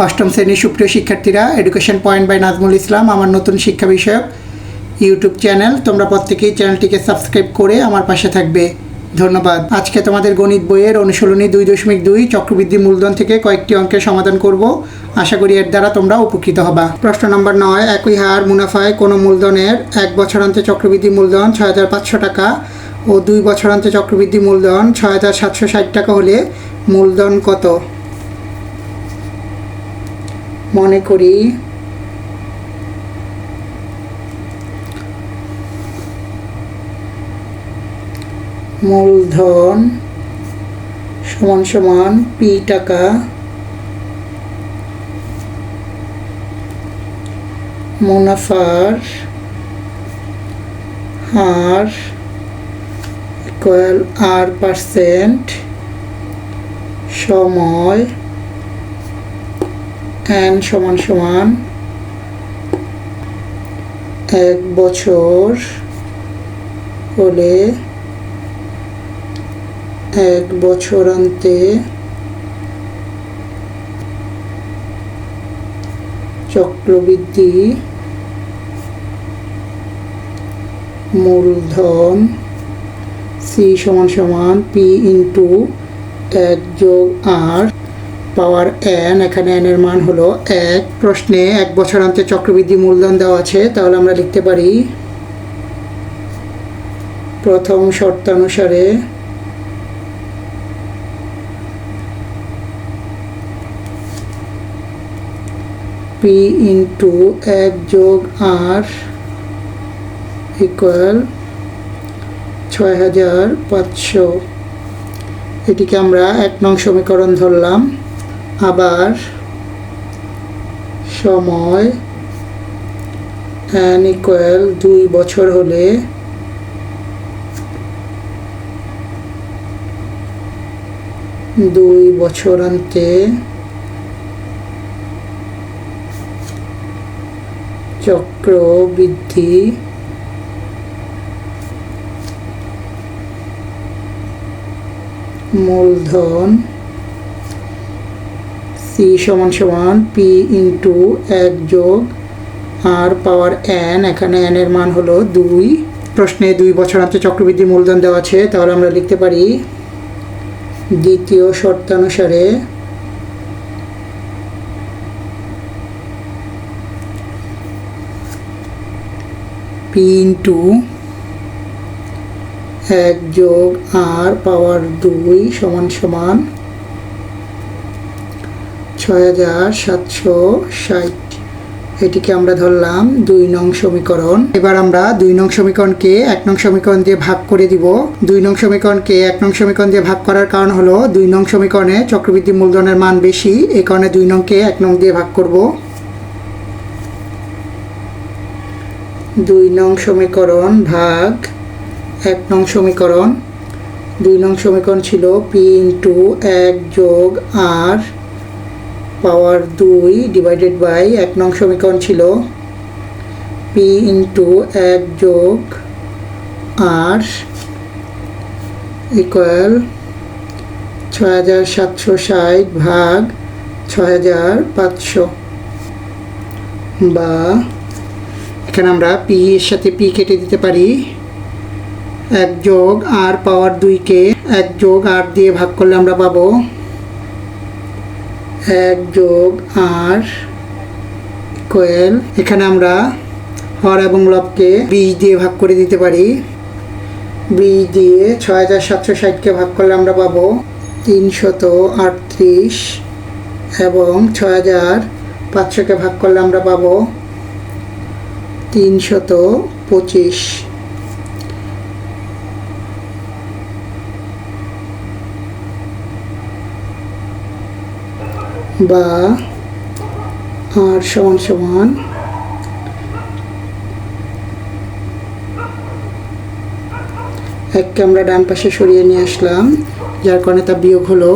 অষ্টম শ্রেণির সুপ্রিয় শিক্ষার্থীরা education point by Nazmul Islam আমার নতুন শিক্ষা বিষয়ক ইউটিউব চ্যানেল তোমরা প্রত্যেকেই চ্যানেলটিকে সাবস্ক্রাইব করে আমার পাশে থাকবে। ধন্যবাদ। আজকে তোমাদের গণিত বইয়ের অনুশীলনী দুই দশমিক দুই, চক্রবৃদ্ধি মূলধন থেকে কয়েকটি অঙ্কের সমাধান করব। আশা করি এর দ্বারা তোমরা উপকৃত হবা। প্রশ্ন নম্বর নয়, একই হার মুনাফায় কোনো মূলধনের এক বছরান্তে চক্রবৃদ্ধি মূলধন ছয় হাজার পাঁচশো টাকা ও দুই বছরান্তে চক্রবৃদ্ধি মূলধন ছয় হাজার সাতশো ষাট টাকা হলে মূলধন কত? মনে করি। মূলধন সমান সমান পি টাকা। মুনাফার হার ইকুয়াল আর পার্সেন্ট সময় এন সমান সমান এক বছর হলে এক বছরান্তে চক্রবৃদ্ধি মূলধন সি সমান সমান পি ইন্টু এক যোগ আর পাওয়ার এন এখানে এন এর মান হলো এক। প্রশ্নে এক বছরান্তে চক্রবৃদ্ধি মূলধন দেওয়া আছে, তাহলে আমরা লিখতে পারি প্রথম শর্তানুসারে পি ইন্টু এক যোগ আর ইকুয়াল ছয় হাজার পাঁচশো। এটিকে আমরা এক নং সমীকরণ ধরলাম। আবার সময় এন ইকুয়াল দুই বছর হলে দুই বছরান্তে চক্র বৃদ্ধি মূলধন সি সমান সমান পি ইন্টু এক যোগ আর পাওয়ার এন এখানে এন এর মান হলো দুই। প্রশ্নে দুই বছরান্তে চক্রবৃদ্ধি মূলধন দেওয়া আছে, তাহলে আমরা লিখতে পারি দ্বিতীয় শর্তানুসারে পি ইন্টু এক যোগ আর পাওয়ার দুই সমান সমান ছয় হাজার সাতশো ষাট। এটিকে আমরা ধরলাম দুই নং সমীকরণ। এবার আমরা দুই নং সমীকরণকে এক নং সমীকরণ দিয়ে ভাগ করে দিব। দুই নং সমীকরণকে এক নং সমীকরণ দিয়ে ভাগ করার কারণ হলো দুই নং সমীকরণে চক্রবৃদ্ধি মূলধনের মান বেশি এই কারণে দুই নংকে এক নং দিয়ে ভাগ করব। দুই নং সমীকরণ ভাগ এক নং সমীকরণ। দুই নং সমীকরণ ছিল পি ইন্টু এক যোগ আর পাওয়ার দুই ডিভাইডেড বাই এক নং সমীকরণ ছিল পি ইন্টু এক যোগ আর ইকুয়াল ছয় হাজার সাতশো ষাট ভাগ ছয় হাজার পাঁচশো। বা এখানে আমরা পি এর সাথে পি কেটে দিতে পারি। এক যোগ আর পাওয়ার দুইকে এক যোগ আর দিয়ে ভাগ করলে আমরা পাবো এক যোগ আর কোয়েল এখানে আমরা হর এবং লবকে বীজ দিয়ে ভাগ করে দিতে পারি। বীজ দিয়ে ছয় হাজার সাতশো ষাটকে ভাগ করলে আমরা পাবো তিনশত আটত্রিশ এবং ছয় হাজার পাঁচশোকে ভাগ করলে আমরা পাবো তিনশত পঁচিশ। বা আর সমান সমান এককে আমরা ডান পাশে সরিয়ে নিয়ে আসলাম, যার কারণে তা বিয়োগ হলো।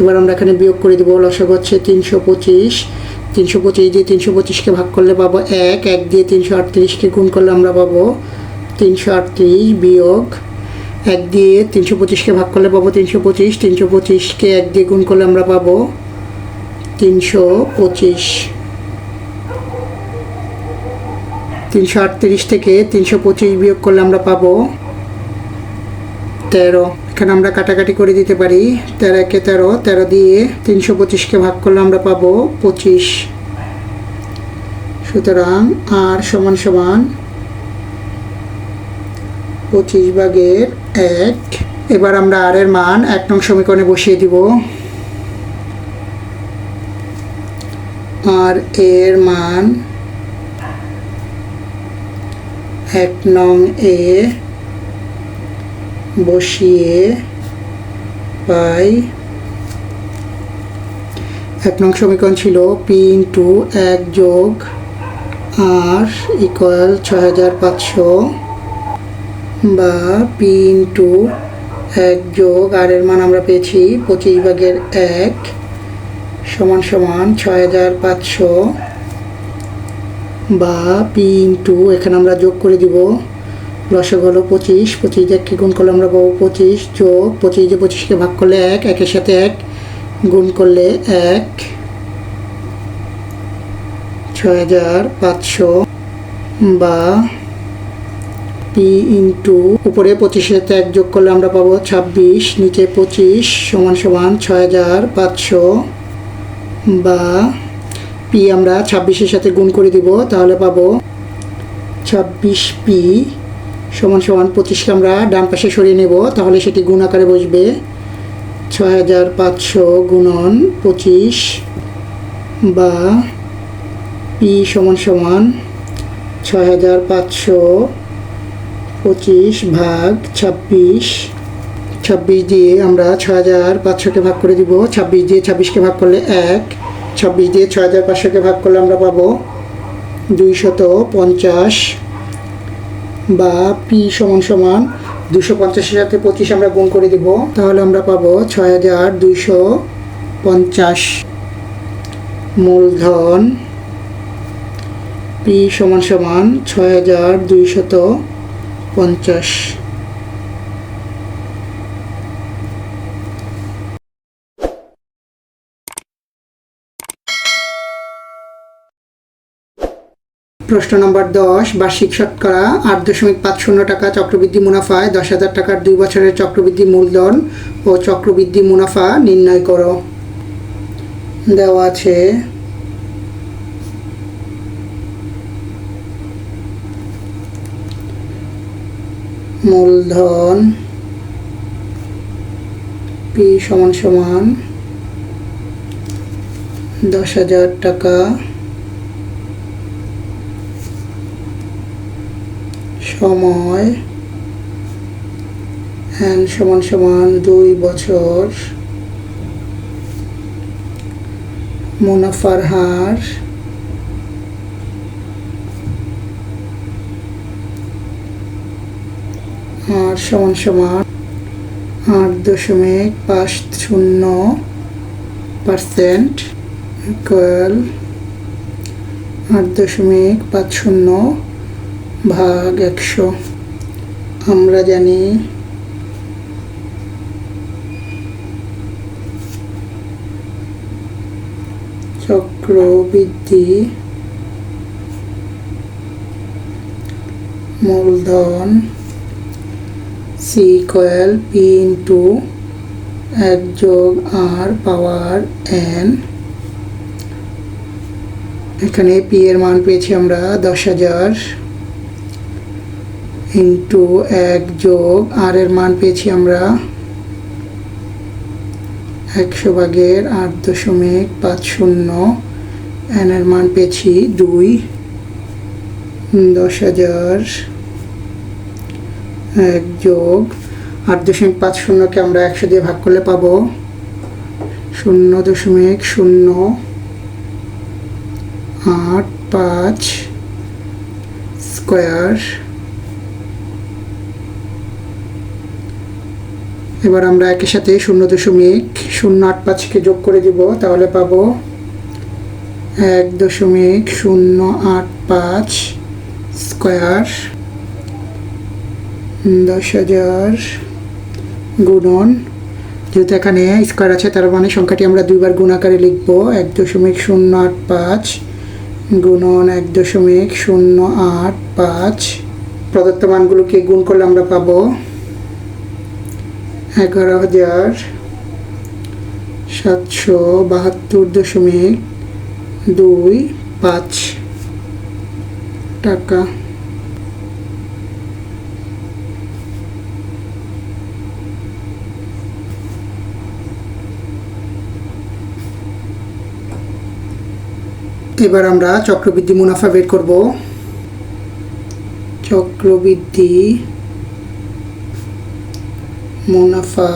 এবার আমরা এখানে বিয়োগ করে দেবো লসক হচ্ছে তিনশো পঁচিশ। তিনশো পঁচিশ দিয়ে তিনশো পঁচিশকে ভাগ করলে পাবো এক এক দিয়ে তিনশো আটত্রিশকে গুণ করলে আমরা পাবো তিনশো আটত্রিশ বিয়োগ এক দিয়ে তিনশো পঁচিশকে ভাগ করলে পাবো তিনশো পঁচিশ, তিনশো পঁচিশকে এক দিয়ে গুণ করলে আমরা পাবো তিনশো পঁচিশ। তিনশো আটত্রিশ থেকে তিনশো পঁচিশ বিয়োগ করলে আমরা পাবো তেরো। এখানে আমরা কাটাকাটি করে দিতে পারি তেরো একে তেরো তেরো দিয়ে তিনশো পঁচিশকে ভাগ করলে আমরা পাবো পঁচিশ। সুতরাং আর সমান সমান পঁচিশ ভাগের এক। এবার আমরা আর এর মান এক নং সমীকরণে বসিয়ে দিব। আর এর মান এক নং এ বসিয়ে পাই। এক নং সমীকরণ ছিল পি ইন্টু এক যোগ আর ইকুয়াল ছয় হাজার পাঁচশো। বা পি ইন্টু এক যোগ, আর এর মান আমরা পেয়েছি পঁচিশ ভাগের এক সমান সমান ছয় হাজার পাঁচশো বা পি ইন্টু এখানে আমরা যোগ করে দিব। লসক হলো পঁচিশ পঁচিশ এককে গুণ করলে আমরা পাবো পঁচিশ যোগ, পঁচিশ দিয়ে পঁচিশকে ভাগ করলে এক, একের সাথে এক গুণ করলে এক। ছয় হাজার পাঁচশো বা পি ইন্টু উপরে পঁচিশের সাথে এক যোগ করলে আমরা পাবো ছাব্বিশ, নিচে পঁচিশ, সমান সমান ছয় হাজার পাঁচশো বা পি আমরা ছাব্বিশের সাথে গুণ করে দিব, তাহলে পাবো ছাব্বিশ পি সমান সমান পঁচিশকে আমরা ডান পাশে সরিয়ে নেব, তাহলে সেটি গুণ আকারে বসবে ছয় হাজার পাঁচশো গুণন পঁচিশ বা পি সমান সমান ছয় হাজার পাঁচশো পঁচিশ ভাগ ছাব্বিশ ছাব্বিশ দিয়ে আমরা ছয় হাজার পাঁচশোকে ভাগ করে দিব। ছাব্বিশ দিয়ে ছাব্বিশকে ভাগ করলে এক, ছাব্বিশ দিয়ে ছয় হাজার পাঁচশোকে ভাগ করলে আমরা পাবো দুইশত পঞ্চাশ বা পি সমান সমান দুশো পঞ্চাশের সাথে পঁচিশ আমরা গুণ করে দিব। তাহলে আমরা পাবো ছয় হাজার দুইশো পঞ্চাশ। মূলধন পি সমান সমান ছয় হাজার দুইশত পঞ্চাশ। প্রশ্ন নম্বর দশ, বার্ষিক শতকরা আট দশমিক পাঁচ শূন্য টাকা চক্রবৃদ্ধি মুনাফায় দশ হাজার টাকার দুই বছরের চক্রবৃদ্ধি মূলধন ও চক্রবৃদ্ধি মুনাফা নির্ণয় করো। দেওয়া আছে মূলধন পি সমান সমান দশ হাজার টাকা সময় এন সমান সমান দুই বছর। মুনাফার হার আর সমান সমান আট দশমিক পাঁচ শূন্য পার্সেন্ট ইকুয়াল আট দশমিক পাঁচ শূন্য ভাগ একশো। আমরা জানি চক্রবৃদ্ধি মূলধন সি কয়েল পি ইন্টু এক যোগ আর পাওয়ার এন এখানে পি এর মান পেয়েছি আমরা দশ হাজার ইন্টু এক যোগ আর এর মান পেয়েছি আমরা একশো ভাগের আট দশমিক পাঁচ শূন্য এন এর মান পেয়েছি দুই। দশ হাজার যোগ আট দশমিক পাঁচ শূন্যকে আমরা একশো দিয়ে ভাগ করলে পাবো শূন্য দশমিক শূন্য আট পাঁচ স্কোয়ার। এবার আমরা একের সাথে শূন্য দশমিক শূন্য আট পাঁচকে যোগ করে দিব, তাহলে পাবো এক দশমিক শূন্য আট পাঁচ স্কোয়ার। দশ হাজার গুণন। যেহেতু এখানে স্কোয়ার আছে, তার মানে সংখ্যাটি আমরা দুইবার গুণ আকারে লিখব। এক দশমিক শূন্য আট পাঁচ গুণন এক দশমিক শূন্য আট পাঁচ। প্রদত্ত মানগুলোকে গুণ করলে আমরা পাবো এগারো হাজার সাতশো বাহাত্তর দশমিক দুই পাঁচ টাকা। এবার আমরা চক্রবৃদ্ধি মুনাফা বের করব। চক্রবৃদ্ধি মুনাফা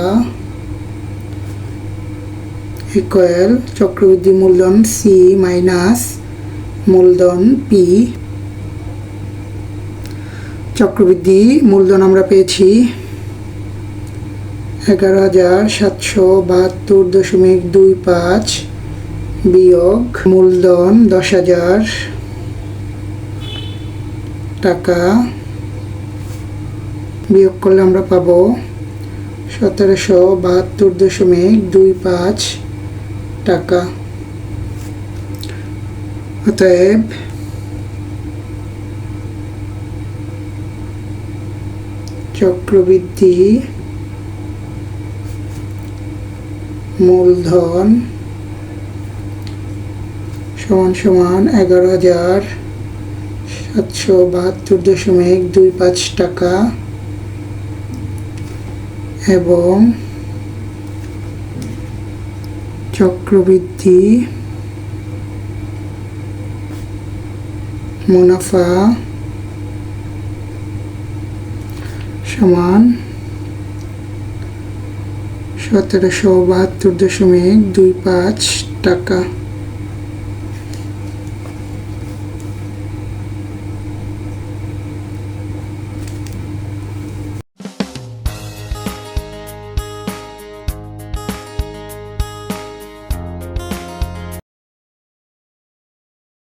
ইকুয়াল চক্রবৃদ্ধি মূলধন সি মাইনাস মূলধন পি চক্রবৃদ্ধি মূলধন আমরা পেয়েছি এগারো হাজার সাতশো বাহাত্তর দশমিক দুই পাঁচ বিয়োগ মূলধন দশ হাজার টাকা। বিয়োগ করলে আমরা পাবো সতেরোশো বাহাত্তর দশমিক দুই পাঁচ টাকা। অতএব চক্রবৃদ্ধি মূলধন সমান সমান এগারো হাজার সাতশো বাহাত্তর দশমিক দুই পাঁচ টাকা এবং চক্রবৃদ্ধি মুনাফা সমান সতেরোশো বাহাত্তর দশমিক দুই পাঁচ টাকা।